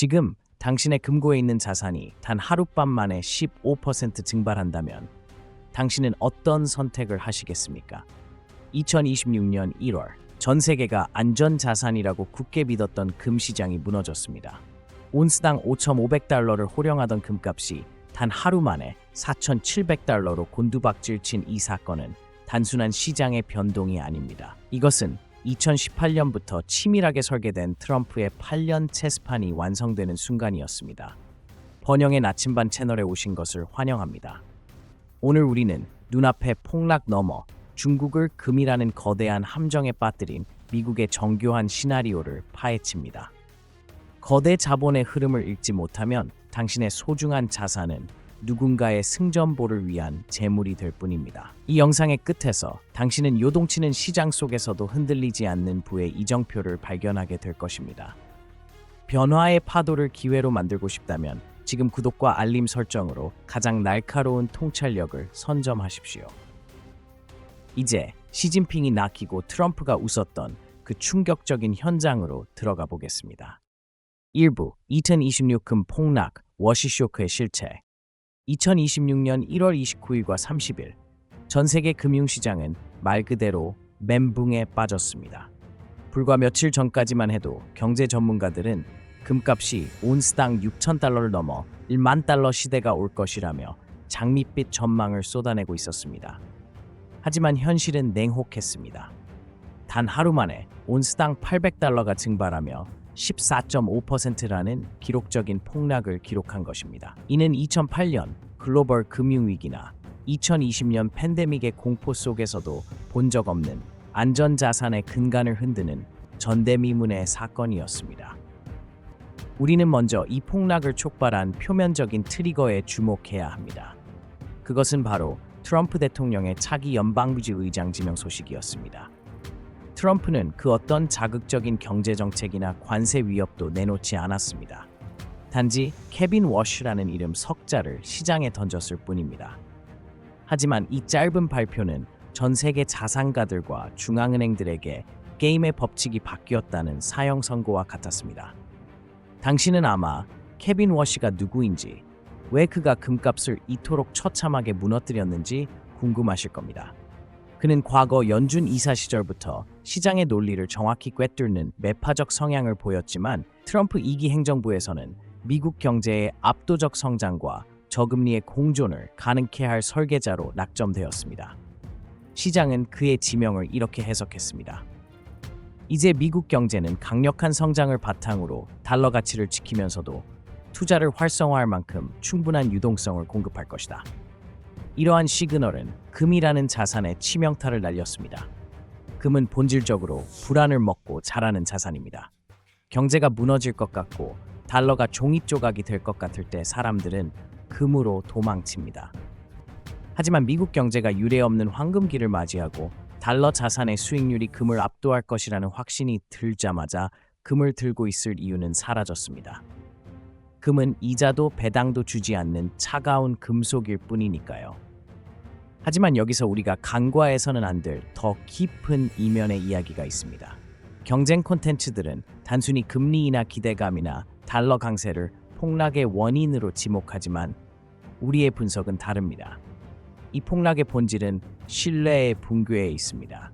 지금 당신의 금고에 있는 자산이 단 하룻밤 만에 15% 증발한다면 당신은 어떤 선택을 하시겠습니까? 2026년 1월 전 세계가 안전 자산이라고 굳게 믿었던 금 시장이 무너졌습니다. 온스당 5,500달러를 호령하던 금값이 단 하루 만에 4,700달러로 곤두박질 친 이 사건은 단순한 시장의 변동이 아닙니다. 이것은 2018년부터 치밀하게 설계된 트럼프의 8년 체스판이 완성되는 순간이었습니다. 번영의 나침반 채널에 오신 것을 환영합니다. 오늘 우리는 눈앞에 폭락 넘어 중국을 금이라는 거대한 함정에 빠뜨린 미국의 정교한 시나리오를 파헤칩니다. 거대 자본의 흐름을 읽지 못하면 당신의 소중한 자산은 누군가의 승전보를 위한 재물이 될 뿐입니다. 이 영상의 끝에서 당신은 요동치는 시장 속에서도 흔들리지 않는 부의 이정표를 발견하게 될 것입니다. 변화의 파도를 기회로 만들고 싶다면 지금 구독과 알림 설정으로 가장 날카로운 통찰력을 선점하십시오. 이제 시진핑이 nak히고 트럼프가 웃었던 그 충격적인 현장으로 들어가 보겠습니다. 1부 2026금 폭락 워시쇼크의 실체 2026년 1월 29일과 30일 전 세계 금융시장은 말 그대로 멘붕에 빠졌습니다. 불과 며칠 전까지만 해도 경제 전문가들은 금값이 온스당 6천 달러를 넘어 1만 달러 시대가 올 것이라며 장밋빛 전망을 쏟아내고 있었습니다. 하지만 현실은 냉혹했습니다. 단 하루 만에 온스당 800달러가 증발하며 14.5%라는 기록적인 폭락을 기록한 것입니다. 이는 2008년 글로벌 금융위기나 2020년 팬데믹의 공포 속에서도 본 적 없는 안전자산의 근간을 흔드는 전대미문의 사건이었습니다. 우리는 먼저 이 폭락을 촉발한 표면적인 트리거에 주목해야 합니다. 그것은 바로 트럼프 대통령의 차기 연방부지 의장 지명 소식이었습니다. 트럼프는 그 어떤 자극적인 경제 정책이나 관세 위협도 내놓지 않았습니다. 단지 케빈 워시라는 이름 석자를 시장에 던졌을 뿐입니다. 하지만 이 짧은 발표는 전 세계 자산가들과 중앙은행들에게 게임의 법칙이 바뀌었다는 사형 선고와 같았습니다. 당신은 아마 케빈 워시가 누구인지, 왜 그가 금값을 이토록 처참하게 무너뜨렸는지 궁금하실 겁니다. 그는 과거 연준 이사 시절부터 시장의 논리를 정확히 꿰뚫는 매파적 성향을 보였지만 트럼프 2기 행정부에서는 미국 경제의 압도적 성장과 저금리의 공존을 가능케 할 설계자로 낙점되었습니다. 시장은 그의 지명을 이렇게 해석했습니다. 이제 미국 경제는 강력한 성장을 바탕으로 달러 가치를 지키면서도 투자를 활성화할 만큼 충분한 유동성을 공급할 것이다. 이러한 시그널은 금이라는 자산에 치명타를 날렸습니다. 금은 본질적으로 불안을 먹고 자라는 자산입니다. 경제가 무너질 것 같고 달러가 종이 조각이 될 것 같을 때 사람들은 금으로 도망칩니다. 하지만 미국 경제가 유례없는 황금기를 맞이하고 달러 자산의 수익률이 금을 압도할 것이라는 확신이 들자마자 금을 들고 있을 이유는 사라졌습니다. 금은 이자도 배당도 주지 않는 차가운 금속일 뿐이니까요. 하지만 여기서 우리가 간과해서는 안 될 더 깊은 이면의 이야기가 있습니다. 경쟁 콘텐츠들은 단순히 금리이나 기대감이나 달러 강세를 폭락의 원인으로 지목하지만 우리의 분석은 다릅니다. 이 폭락의 본질은 신뢰의 붕괴에 있습니다.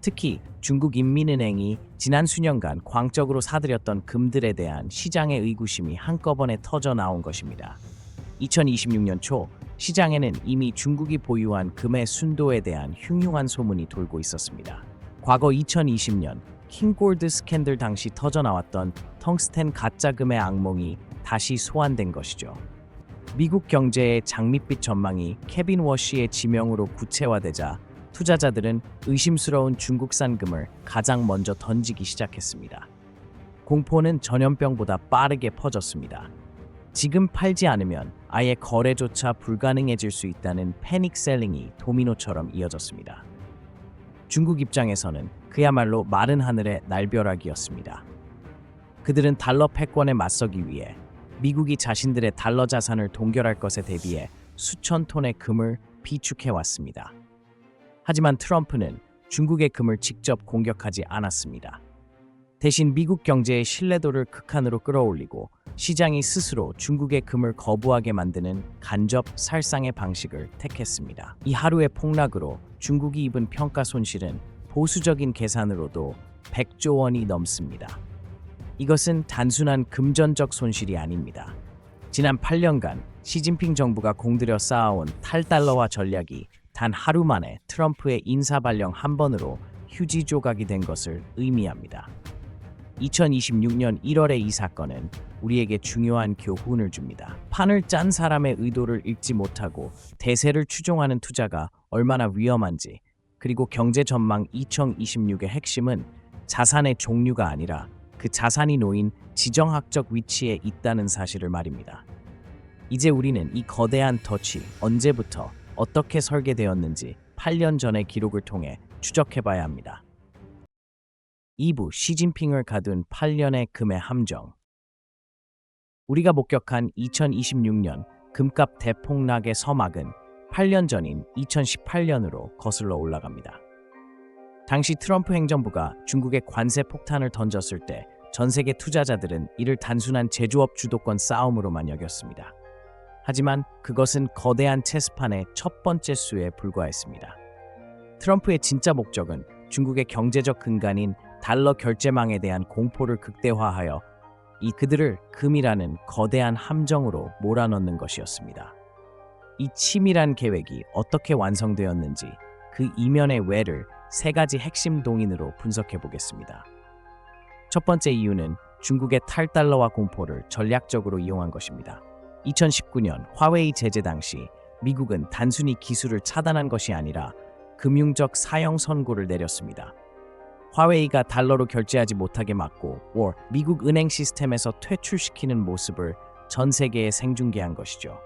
특히 중국 인민은행이 지난 수년간 광적으로 사들였던 금들에 대한 시장의 의구심이 한꺼번에 터져 나온 것입니다. 2026년 초 시장에는 이미 중국이 보유한 금의 순도에 대한 흉흉한 소문이 돌고 있었습니다. 과거 2020년 킹골드 스캔들 당시 터져 나왔던 텅스텐 가짜금의 악몽이 다시 소환된 것이죠. 미국 경제의 장밋빛 전망이 케빈 워시의 지명으로 구체화되자 투자자들은 의심스러운 중국산 금을 가장 먼저 던지기 시작했습니다. 공포는 전염병보다 빠르게 퍼졌습니다. 지금 팔지 않으면 아예 거래조차 불가능해질 수 있다는 패닉 셀링이 도미노처럼 이어졌습니다. 중국 입장에서는 그야말로 마른 하늘의 날벼락이었습니다. 그들은 달러 패권에 맞서기 위해 미국이 자신들의 달러 자산을 동결할 것에 대비해 수천 톤의 금을 비축해 왔습니다. 하지만 트럼프는 중국의 금을 직접 공격하지 않았습니다. 대신 미국 경제의 신뢰도를 극한으로 끌어올리고 시장이 스스로 중국의 금을 거부하게 만드는 간접 살상의 방식을 택했습니다. 이 하루의 폭락으로 중국이 입은 평가 손실은 보수적인 계산으로도 100조 원이 넘습니다. 이것은 단순한 금전적 손실이 아닙니다. 지난 8년간 시진핑 정부가 공들여 쌓아온 탈달러화 전략이 단 하루 만에 트럼프의 인사 발령 한 번으로 휴지 조각이 된 것을 의미합니다. 2026년 1월의 이 사건은 우리에게 중요한 교훈을 줍니다. 판을 짠 사람의 의도를 읽지 못하고 대세를 추종하는 투자가 얼마나 위험한지, 그리고 경제 전망 2026의 핵심은 자산의 종류가 아니라 그 자산이 놓인 지정학적 위치에 있다는 사실을 말입니다. 이제 우리는 이 거대한 덫이 언제부터 어떻게 설계되었는지 8년 전의 기록을 통해 추적해봐야 합니다. 2부 시진핑을 가둔 8년의 금의 함정 우리가 목격한 2026년 금값 대폭락의 서막은 8년 전인 2018년으로 거슬러 올라갑니다. 당시 트럼프 행정부가 중국에 관세 폭탄을 던졌을 때 전 세계 투자자들은 이를 단순한 제조업 주도권 싸움으로만 여겼습니다. 하지만 그것은 거대한 체스판의 첫 번째 수에 불과했습니다. 트럼프의 진짜 목적은 중국의 경제적 근간인 달러 결제망에 대한 공포를 극대화하여 이 그들을 금이라는 거대한 함정으로 몰아넣는 것이었습니다. 이 치밀한 계획이 어떻게 완성되었는지 그 이면의 왜를 세 가지 핵심 동인으로 분석해 보겠습니다. 첫 번째 이유는 중국의 탈달러화 공포를 전략적으로 이용한 것입니다. 2019년 화웨이 제재 당시 미국은 단순히 기술을 차단한 것이 아니라 금융적 사형 선고를 내렸습니다. 화웨이가 달러로 결제하지 못하게 막고 월 미국 은행 시스템에서 퇴출시키는 모습을 전 세계에 생중계한 것이죠.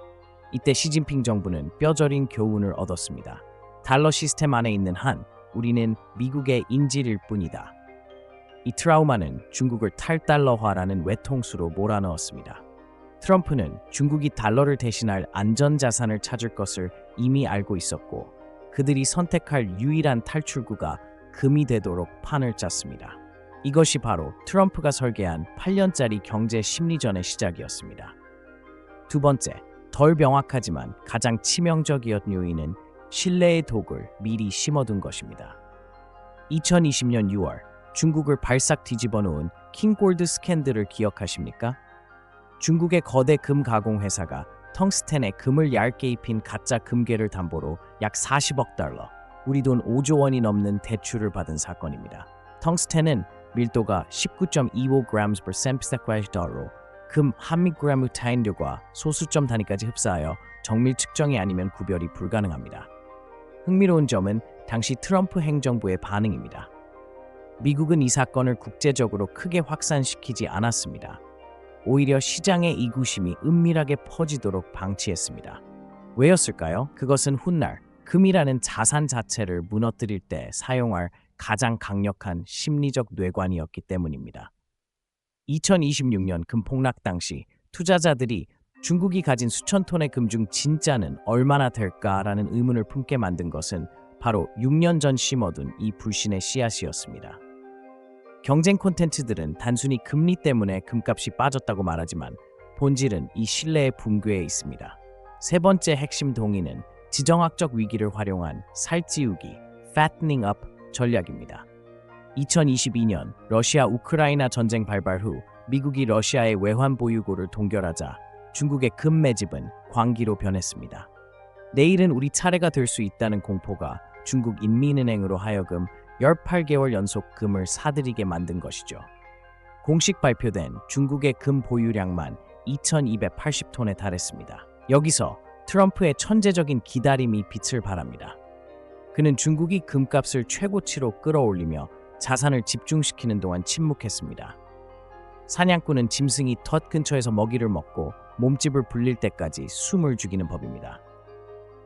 이때 시진핑 정부는 뼈저린 교훈을 얻었습니다. 달러 시스템 안에 있는 한 우리는 미국의 인질일 뿐이다. 이 트라우마는 중국을 탈달러화라는 외통수로 몰아넣었습니다. 트럼프는 중국이 달러를 대신할 안전자산을 찾을 것을 이미 알고 있었고 그들이 선택할 유일한 탈출구가 금이 되도록 판을 짰습니다. 이것이 바로 트럼프가 설계한 8년짜리 경제 심리전의 시작이었습니다. 두 번째, 덜 명확하지만 가장 치명적이었던 요인은 신뢰의 독을 미리 심어둔 것입니다. 2020년 6월 중국을 발싹 뒤집어 놓은 킹골드 스캔들을 기억하십니까? 중국의 거대 금 가공 회사가 텅스텐에 금을 얇게 입힌 가짜 금괴를 담보로 약 40억 달러, 우리 돈 5조 원이 넘는 대출을 받은 사건입니다. 텅스텐은 밀도가 19.25g per cm 달러로 금 한미그램의 타인료과 소수점 단위까지 흡사하여 정밀 측정이 아니면 구별이 불가능합니다. 흥미로운 점은 당시 트럼프 행정부의 반응입니다. 미국은 이 사건을 국제적으로 크게 확산시키지 않았습니다. 오히려 시장의 이구심이 은밀하게 퍼지도록 방치했습니다. 왜였을까요? 그것은 훗날 금이라는 자산 자체를 무너뜨릴 때 사용할 가장 강력한 심리적 뇌관이었기 때문입니다. 2026년 금 폭락 당시 투자자들이 중국이 가진 수천 톤의 금 중 진짜는 얼마나 될까라는 의문을 품게 만든 것은 바로 6년 전 심어둔 이 불신의 씨앗이었습니다. 경쟁 콘텐츠들은 단순히 금리 때문에 금값이 빠졌다고 말하지만 본질은 이 신뢰의 붕괴에 있습니다. 세 번째 핵심 동의는 지정학적 위기를 활용한 살찌우기 (fattening up) 전략입니다. 2022년 러시아 우크라이나 전쟁 발발 후 미국이 러시아의 외환 보유고를 동결하자 중국의 금 매집은 광기로 변했습니다. 내일은 우리 차례가 될 수 있다는 공포가 중국 인민은행으로 하여금 18개월 연속 금을 사들이게 만든 것이죠. 공식 발표된 중국의 금 보유량만 2280톤에 달했습니다. 여기서 트럼프의 천재적인 기다림이 빛을 발합니다. 그는 중국이 금값을 최고치로 끌어올리며 자산을 집중시키는 동안 침묵했습니다. 사냥꾼은 짐승이 덫 근처에서 먹이를 먹고 몸집을 불릴 때까지 숨을 죽이는 법입니다.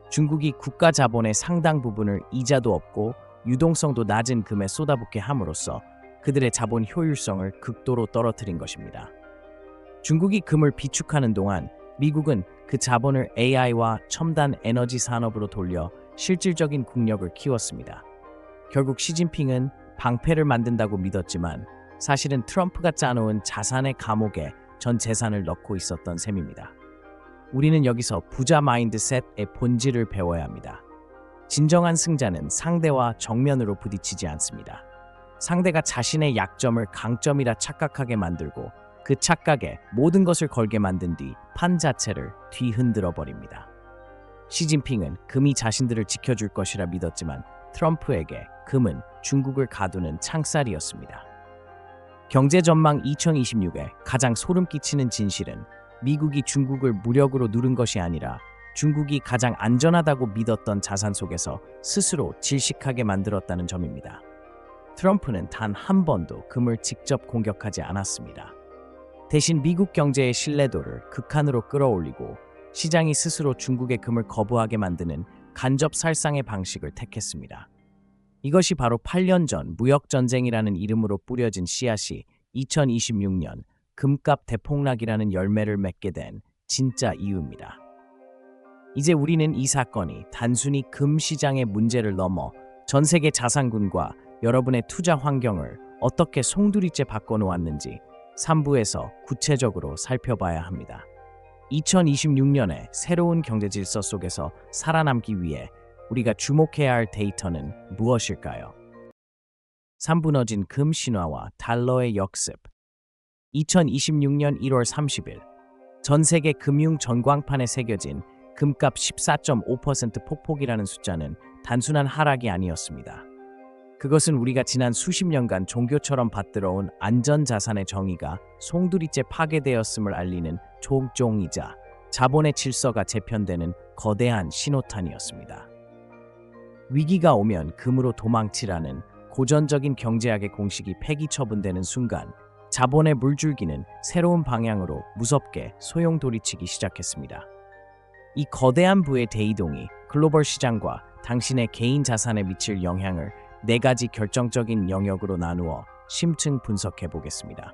중국이 국가 자본의 상당 부분을 이자도 없고 유동성도 낮은 금에 쏟아붓게 함으로써 그들의 자본 효율성을 극도로 떨어뜨린 것입니다. 중국이 금을 비축하는 동안 미국은 그 자본을 AI와 첨단 에너지 산업으로 돌려 실질적인 국력을 키웠습니다. 결국 시진핑은 방패를 만든다고 믿었지만 사실은 트럼프가 짜놓은 자산의 감옥에 전 재산을 넣고 있었던 셈입니다. 우리는 여기서 부자 마인드셋의 본질을 배워야 합니다. 진정한 승자는 상대와 정면으로 부딪히지 않습니다. 상대가 자신의 약점을 강점이라 착각하게 만들고 그 착각에 모든 것을 걸게 만든 뒤 판 자체를 뒤흔들어 버립니다. 시진핑은 금이 자신들을 지켜줄 것이라 믿었지만 트럼프에게 금은 중국을 가두는 창살이었습니다. 경제 전망 2026에 가장 소름 끼치는 진실은 미국이 중국을 무력으로 누른 것이 아니라 중국이 가장 안전하다고 믿었던 자산 속에서 스스로 질식하게 만들었다는 점입니다. 트럼프는 단 한 번도 금을 직접 공격하지 않았습니다. 대신 미국 경제의 신뢰도를 극한으로 끌어올리고 시장이 스스로 중국의 금을 거부하게 만드는 간접 살상의 방식을 택했습니다. 이것이 바로 8년 전 무역전쟁이라는 이름으로 뿌려진 씨앗이 2026년 금값 대폭락이라는 열매를 맺게 된 진짜 이유입니다. 이제 우리는 이 사건이 단순히 금 시장의 문제를 넘어 전 세계 자산군과 여러분의 투자 환경을 어떻게 송두리째 바꿔놓았는지 3부에서 구체적으로 살펴봐야 합니다. 2026년의 새로운 경제 질서 속에서 살아남기 위해 우리가 주목해야 할 데이터는 무엇일까요? 3분어진 금 신화와 달러의 역습 2026년 1월 30일 전 세계 금융 전광판에 새겨진 금값 14.5% 폭폭이라는 숫자는 단순한 하락이 아니었습니다. 그것은 우리가 지난 수십 년간 종교처럼 받들어온 안전자산의 정의가 송두리째 파괴되었음을 알리는 종종이자 자본의 질서가 재편되는 거대한 신호탄이었습니다. 위기가 오면 금으로 도망치라는 고전적인 경제학의 공식이 폐기 처분되는 순간 자본의 물줄기는 새로운 방향으로 무섭게 소용돌이치기 시작했습니다. 이 거대한 부의 대이동이 글로벌 시장과 당신의 개인 자산에 미칠 영향을 네 가지 결정적인 영역으로 나누어 심층 분석해 보겠습니다.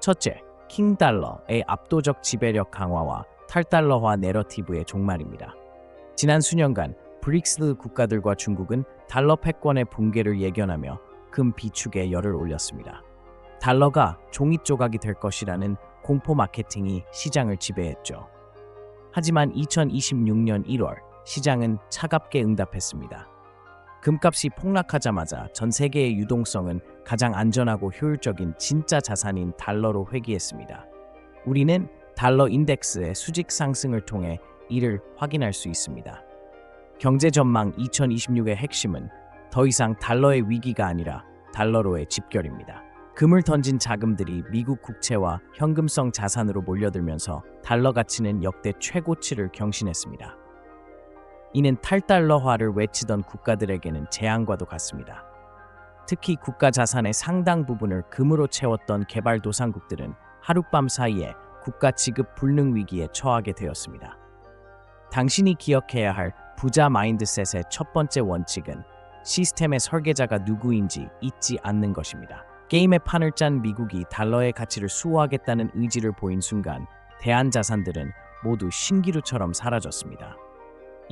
첫째, 킹달러의 압도적 지배력 강화와 탈달러화 내러티브의 종말입니다. 지난 수년간 브릭스 국가들과 중국은 달러 패권의 붕괴를 예견하며 금 비축에 열을 올렸습니다. 달러가 종이 조각이 될 것이라는 공포 마케팅이 시장을 지배했죠. 하지만 2026년 1월 시장은 차갑게 응답했습니다. 금값이 폭락하자마자 전 세계의 유동성은 가장 안전하고 효율적인 진짜 자산인 달러로 회귀했습니다. 우리는 달러 인덱스의 수직 상승을 통해 이를 확인할 수 있습니다. 경제 전망 2026의 핵심은 더 이상 달러의 위기가 아니라 달러로의 집결입니다. 금을 던진 자금들이 미국 국채와 현금성 자산으로 몰려들면서 달러 가치는 역대 최고치를 경신했습니다. 이는 탈달러화를 외치던 국가들에게는 재앙과도 같습니다. 특히 국가 자산의 상당 부분을 금으로 채웠던 개발도상국들은 하룻밤 사이에 국가 지급 불능 위기에 처하게 되었습니다. 당신이 기억해야 할 부자 마인드셋의 첫 번째 원칙은 시스템의 설계자가 누구인지 잊지 않는 것입니다. 게임의 판을 짠 미국이 달러의 가치를 수호하겠다는 의지를 보인 순간 대한 자산들은 모두 신기루처럼 사라졌습니다.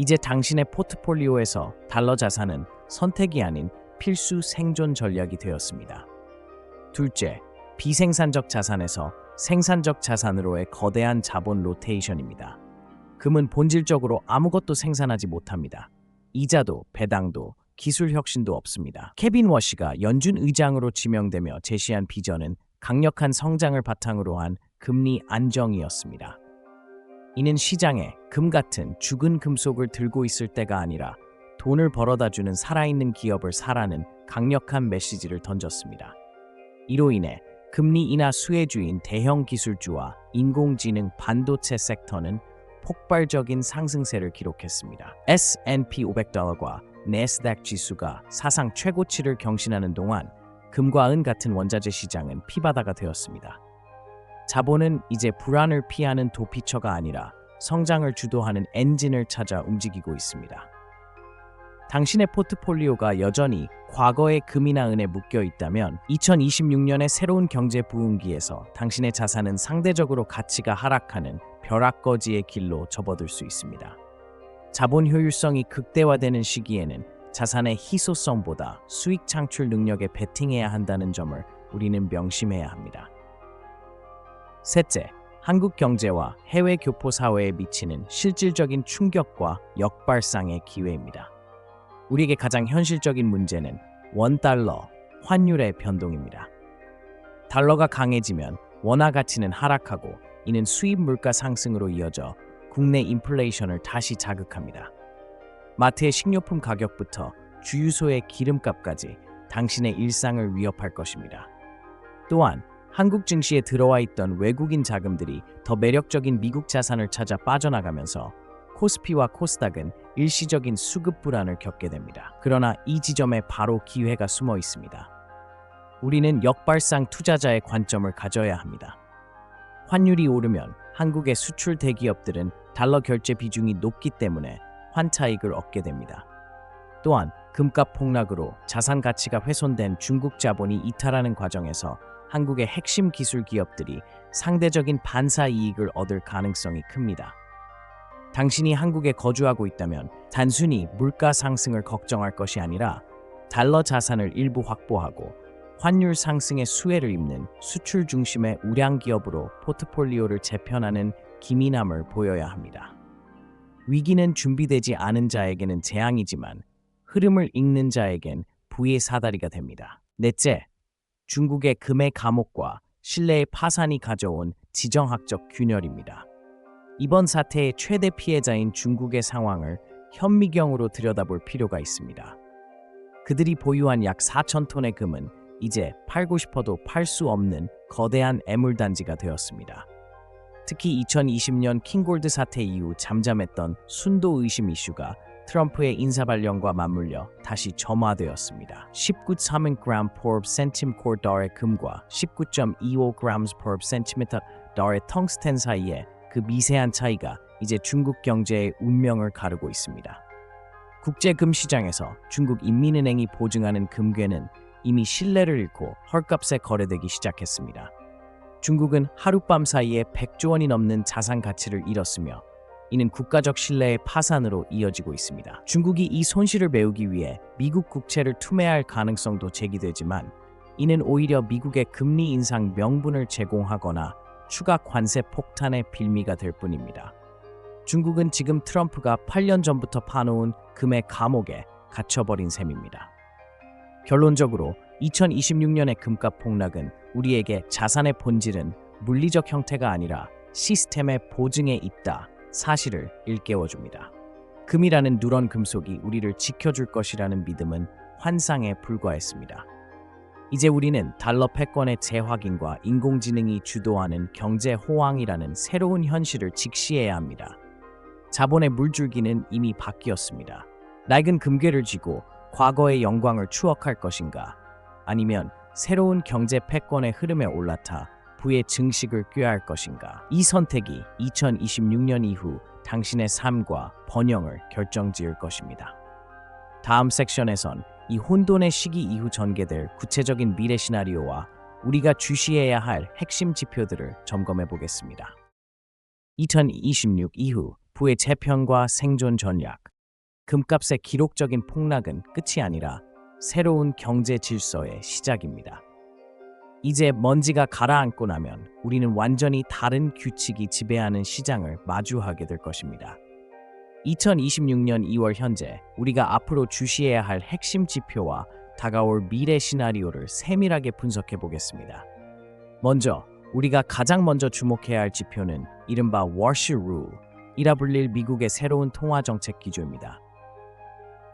이제 당신의 포트폴리오에서 달러 자산은 선택이 아닌 필수 생존 전략이 되었습니다. 둘째, 비생산적 자산에서 생산적 자산으로의 거대한 자본 로테이션입니다. 금은 본질적으로 아무것도 생산하지 못합니다. 이자도 배당도 기술 혁신도 없습니다. 케빈 워시가 연준 의장으로 지명되며 제시한 비전은 강력한 성장을 바탕으로 한 금리 안정이었습니다. 이는 시장에 금 같은 죽은 금속을 들고 있을 때가 아니라 돈을 벌어다 주는 살아있는 기업을 사라는 강력한 메시지를 던졌습니다. 이로 인해 금리 인하 수혜주인 대형 기술주와 인공지능 반도체 섹터는 폭발적인 상승세를 기록했습니다. S&P 500달러과 네스닥 지수가 사상 최고치를 경신하는 동안 금과 은 같은 원자재 시장은 피바다가 되었습니다. 자본은 이제 불안을 피하는 도피처가 아니라 성장을 주도하는 엔진을 찾아 움직이고 있습니다. 당신의 포트폴리오가 여전히 과거의 금이나 은에 묶여 있다면 2026년의 새로운 경제 부흥기에서 당신의 자산은 상대적으로 가치가 하락하는 벼락거지의 길로 접어들 수 있습니다. 자본 효율성이 극대화되는 시기에는 자산의 희소성보다 수익 창출 능력에 베팅해야 한다는 점을 우리는 명심해야 합니다. 셋째, 한국 경제와 해외 교포 사회에 미치는 실질적인 충격과 역발상의 기회입니다. 우리에게 가장 현실적인 문제는 원달러 환율의 변동입니다. 달러가 강해지면 원화 가치는 하락하고 이는 수입 물가 상승으로 이어져 국내 인플레이션을 다시 자극합니다. 마트의 식료품 가격부터 주유소의 기름값까지 당신의 일상을 위협할 것입니다. 또한 한국 증시에 들어와 있던 외국인 자금들이 더 매력적인 미국 자산을 찾아 빠져나가면서 코스피와 코스닥은 일시적인 수급 불안을 겪게 됩니다. 그러나 이 지점에 바로 기회가 숨어 있습니다. 우리는 역발상 투자자의 관점을 가져야 합니다. 환율이 오르면 한국의 수출 대기업들은 달러 결제 비중이 높기 때문에 환차익을 얻게 됩니다. 또한 금값 폭락으로 자산 가치가 훼손된 중국 자본이 이탈하는 과정에서 한국의 핵심 기술 기업들이 상대적인 반사 이익을 얻을 가능성이 큽니다. 당신이 한국에 거주하고 있다면 단순히 물가 상승을 걱정할 것이 아니라 달러 자산을 일부 확보하고 환율 상승의 수혜를 입는 수출 중심의 우량 기업으로 포트폴리오를 재편하는 기민함을 보여야 합니다. 위기는 준비되지 않은 자에게는 재앙이지만 흐름을 읽는 자에겐 부의 사다리가 됩니다. 넷째, 중국의 금의 감옥과 신뢰의 파산이 가져온 지정학적 균열입니다. 이번 사태의 최대 피해자인 중국의 상황을 현미경으로 들여다볼 필요가 있습니다. 그들이 보유한 약 4천 톤의 금은 이제 팔고 싶어도 팔 수 없는 거대한 애물단지가 되었습니다. 특히 2020년 킹골드 사태 이후 잠잠했던 순도 의심 이슈가 트럼프의 인사 발령과 맞물려 다시 점화되었습니다. 19.3g per cm 달의 금과 19.25g per cm 달의 텅스텐 사이에 그 미세한 차이가 이제 중국 경제의 운명을 가르고 있습니다. 국제 금 시장에서 중국 인민은행이 보증하는 금괴는 이미 신뢰를 잃고 헐값에 거래되기 시작했습니다. 중국은 하룻밤 사이에 100조 원이 넘는 자산 가치를 잃었으며 이는 국가적 신뢰의 파산으로 이어지고 있습니다. 중국이 이 손실을 메우기 위해 미국 국채를 투매할 가능성도 제기되지만 이는 오히려 미국의 금리 인상 명분을 제공하거나 추가 관세 폭탄의 빌미가 될 뿐입니다. 중국은 지금 트럼프가 8년 전부터 파놓은 금의 감옥에 갇혀버린 셈입니다. 결론적으로 2026년의 금값 폭락은 우리에게 자산의 본질은 물리적 형태가 아니라 시스템의 보증에 있다 사실을 일깨워줍니다. 금이라는 누런 금속이 우리를 지켜줄 것이라는 믿음은 환상에 불과했습니다. 이제 우리는 달러 패권의 재확인과 인공지능이 주도하는 경제 호황이라는 새로운 현실을 직시해야 합니다. 자본의 물줄기는 이미 바뀌었습니다. 낡은 금괴를 쥐고 과거의 영광을 추억할 것인가? 아니면 새로운 경제 패권의 흐름에 올라타 부의 증식을 꾀할 것인가? 이 선택이 2026년 이후 당신의 삶과 번영을 결정지을 것입니다. 다음 섹션에선 이 혼돈의 시기 이후 전개될 구체적인 미래 시나리오와 우리가 주시해야 할 핵심 지표들을 점검해 보겠습니다. 2026 이후 부의 재편과 생존 전략, 금값의 기록적인 폭락은 끝이 아니라 새로운 경제 질서의 시작입니다. 이제 먼지가 가라앉고 나면 우리는 완전히 다른 규칙이 지배하는 시장을 마주하게 될 것입니다. 2026년 2월 현재 우리가 앞으로 주시해야 할 핵심 지표와 다가올 미래 시나리오를 세밀하게 분석해 보겠습니다. 먼저 우리가 가장 먼저 주목해야 할 지표는 이른바 워시 룰이라 불릴 미국의 새로운 통화 정책 기조입니다.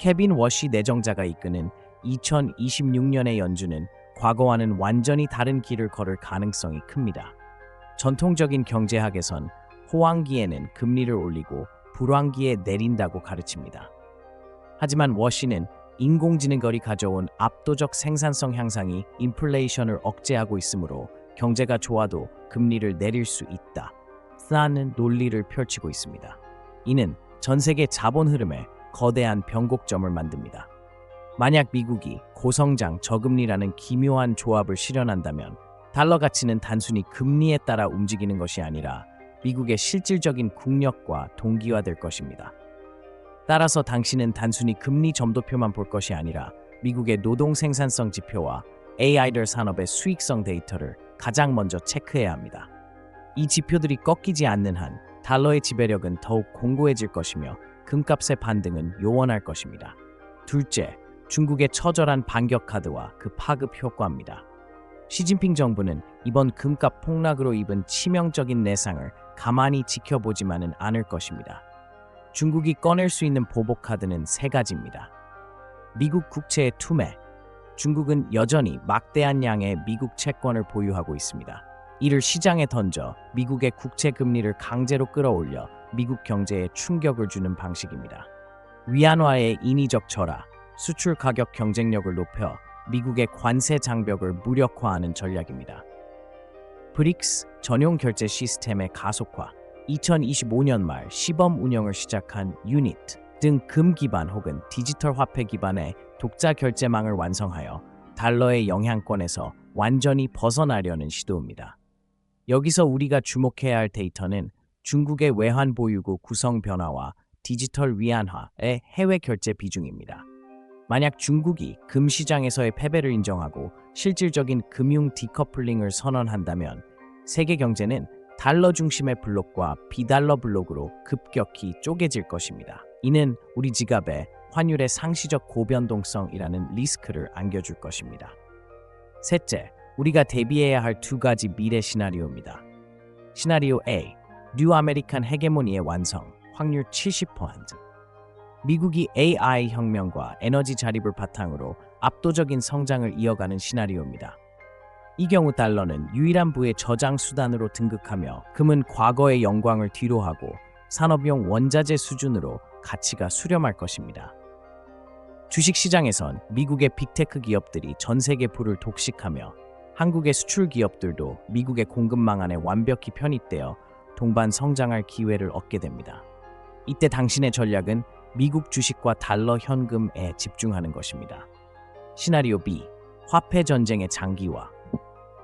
케빈 워시 내정자가 이끄는 2026년의 연준은 과거와는 완전히 다른 길을 걸을 가능성이 큽니다. 전통적인 경제학에선 호황기에는 금리를 올리고 불황기에 내린다고 가르칩니다. 하지만 워시는 인공지능 거리 가져온 압도적 생산성 향상이 인플레이션을 억제하고 있으므로 경제가 좋아도 금리를 내릴 수 있다. 라는 논리를 펼치고 있습니다. 이는 전 세계 자본 흐름에 거대한 변곡점을 만듭니다. 만약 미국이 고성장 저금리라는 기묘한 조합을 실현한다면 달러 가치는 단순히 금리에 따라 움직이는 것이 아니라 미국의 실질적인 국력과 동기화될 것입니다. 따라서 당신은 단순히 금리 점도표만 볼 것이 아니라 미국의 노동 생산성 지표와 AI들 산업의 수익성 데이터를 가장 먼저 체크해야 합니다. 이 지표들이 꺾이지 않는 한 달러의 지배력은 더욱 공고해질 것이며 금값의 반등은 요원할 것입니다. 둘째, 중국의 처절한 반격 카드와 그 파급 효과입니다. 시진핑 정부는 이번 금값 폭락으로 입은 치명적인 내상을 가만히 지켜보지만은 않을 것입니다. 중국이 꺼낼 수 있는 보복 카드는 세 가지입니다. 미국 국채의 투매. 중국은 여전히 막대한 양의 미국 채권을 보유하고 있습니다. 이를 시장에 던져 미국의 국채 금리를 강제로 끌어올려 미국 경제에 충격을 주는 방식입니다. 위안화의 인위적 절하, 수출 가격 경쟁력을 높여 미국의 관세 장벽을 무력화하는 전략입니다. 브릭스 전용 결제 시스템의 가속화, 2025년 말 시범 운영을 시작한 유닛 등 금 기반 혹은 디지털 화폐 기반의 독자 결제망을 완성하여 달러의 영향권에서 완전히 벗어나려는 시도입니다. 여기서 우리가 주목해야 할 데이터는 중국의 외환 보유고 구성 변화와 디지털 위안화의 해외 결제 비중입니다. 만약 중국이 금 시장에서의 패배를 인정하고 실질적인 금융 디커플링을 선언한다면 세계 경제는 달러 중심의 블록과 비달러 블록으로 급격히 쪼개질 것입니다. 이는 우리 지갑에 환율의 상시적 고변동성이라는 리스크를 안겨줄 것입니다. 셋째, 우리가 대비해야 할 두 가지 미래 시나리오입니다. 시나리오 A, 뉴 아메리칸 헤게모니의 완성, 확률 70%. 미국이 AI 혁명과 에너지 자립을 바탕으로 압도적인 성장을 이어가는 시나리오입니다. 이 경우 달러는 유일한 부의 저장 수단으로 등극하며 금은 과거의 영광을 뒤로하고 산업용 원자재 수준으로 가치가 수렴할 것입니다. 주식 시장에선 미국의 빅테크 기업들이 전 세계 부를 독식하며 한국의 수출 기업들도 미국의 공급망 안에 완벽히 편입되어 동반 성장할 기회를 얻게 됩니다. 이때 당신의 전략은 미국 주식과 달러 현금에 집중하는 것입니다. 시나리오 B. 화폐 전쟁의 장기화.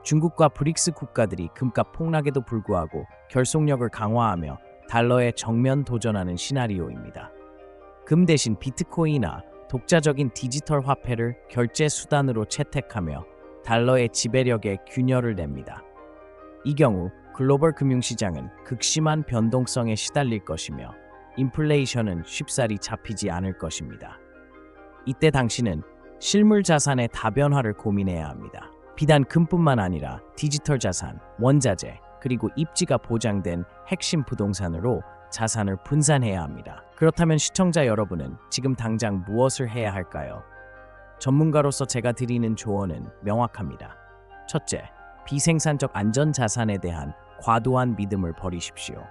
중국과 브릭스 국가들이 금값 폭락에도 불구하고 결속력을 강화하며 달러에 정면 도전하는 시나리오입니다. 금 대신 비트코인이나 독자적인 디지털 화폐를 결제 수단으로 채택하며 달러의 지배력에 균열을 냅니다. 이 경우 글로벌 금융시장은 극심한 변동성에 시달릴 것이며 인플레이션은 쉽사리 잡히지 않을 것입니다. 이때 당신은 실물 자산의 다변화를 고민해야 합니다. 비단 금뿐만 아니라 디지털 자산, 원자재, 그리고 입지가 보장된 핵심 부동산으로 자산을 분산해야 합니다. 그렇다면 시청자 여러분은 지금 당장 무엇을 해야 할까요? 전문가로서 제가 드리는 조언은 명확합니다. 첫째, 비생산적 안전 자산에 대한 과도한 믿음을 버리십시오.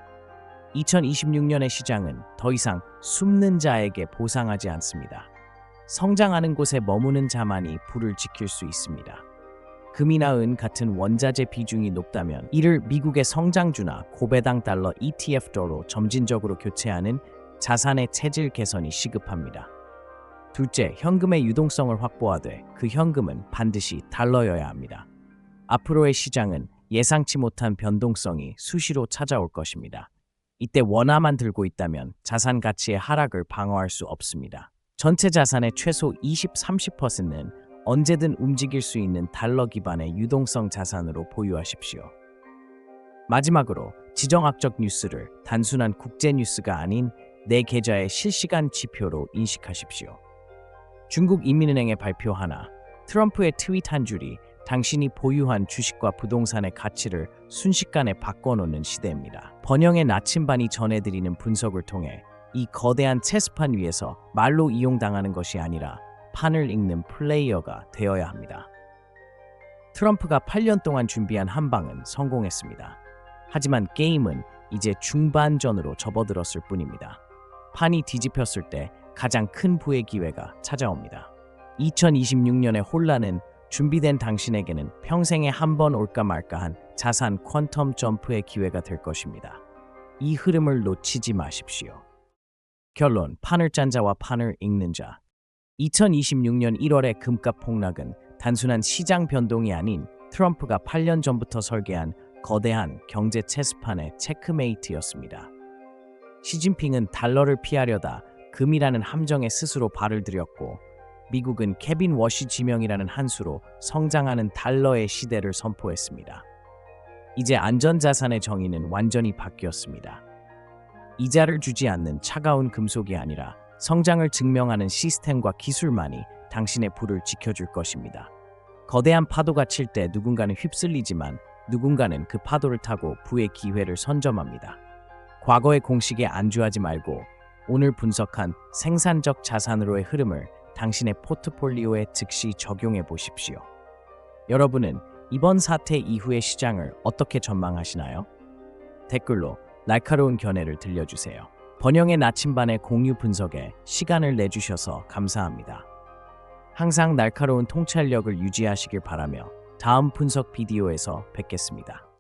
2026년의 시장은 더 이상 숨는 자에게 보상하지 않습니다. 성장하는 곳에 머무는 자만이 불을 지킬 수 있습니다. 금이나 은 같은 원자재 비중이 높다면 이를 미국의 성장주나 고배당 달러 ETF도로 점진적으로 교체하는 자산의 체질 개선이 시급합니다. 둘째, 현금의 유동성을 확보하되 그 현금은 반드시 달러여야 합니다. 앞으로의 시장은 예상치 못한 변동성이 수시로 찾아올 것입니다. 이때 원화만 들고 있다면 자산 가치의 하락을 방어할 수 없습니다. 전체 자산의 최소 20-30%는 언제든 움직일 수 있는 달러 기반의 유동성 자산으로 보유하십시오. 마지막으로 지정학적 뉴스를 단순한 국제 뉴스가 아닌 내 계좌의 실시간 지표로 인식하십시오. 중국 인민은행의 발표 하나, 트럼프의 트윗 한 줄이 당신이 보유한 주식과 부동산의 가치를 순식간에 바꿔놓는 시대입니다. 번영의 나침반이 전해드리는 분석을 통해 이 거대한 체스판 위에서 말로 이용당하는 것이 아니라 판을 읽는 플레이어가 되어야 합니다. 트럼프가 8년 동안 준비한 한 방은 성공했습니다. 하지만 게임은 이제 중반전으로 접어들었을 뿐입니다. 판이 뒤집혔을 때 가장 큰 부의 기회가 찾아옵니다. 2026년의 혼란은 준비된 당신에게는 평생에 한 번 올까 말까한 자산 퀀텀 점프의 기회가 될 것입니다. 이 흐름을 놓치지 마십시오. 결론 판을 짠 자와 판을 읽는 자 2026년 1월의 금값 폭락은 단순한 시장 변동이 아닌 트럼프가 8년 전부터 설계한 거대한 경제 체스판의 체크메이트였습니다. 시진핑은 달러를 피하려다 금이라는 함정에 스스로 발을 들였고 미국은 케빈 워시 지명이라는 한 수로 성장하는 달러의 시대를 선포했습니다. 이제 안전자산의 정의는 완전히 바뀌었습니다. 이자를 주지 않는 차가운 금속이 아니라 성장을 증명하는 시스템과 기술만이 당신의 부를 지켜줄 것입니다. 거대한 파도가 칠 때 누군가는 휩쓸리지만 누군가는 그 파도를 타고 부의 기회를 선점합니다. 과거의 공식에 안주하지 말고 오늘 분석한 생산적 자산으로의 흐름을 당신의 포트폴리오에 즉시 적용해 보십시오. 여러분은 이번 사태 이후의 시장을 어떻게 전망하시나요? 댓글로 날카로운 견해를 들려주세요. 번영의 나침반의 공유 분석에 시간을 내주셔서 감사합니다. 항상 날카로운 통찰력을 유지하시길 바라며 다음 분석 비디오에서 뵙겠습니다.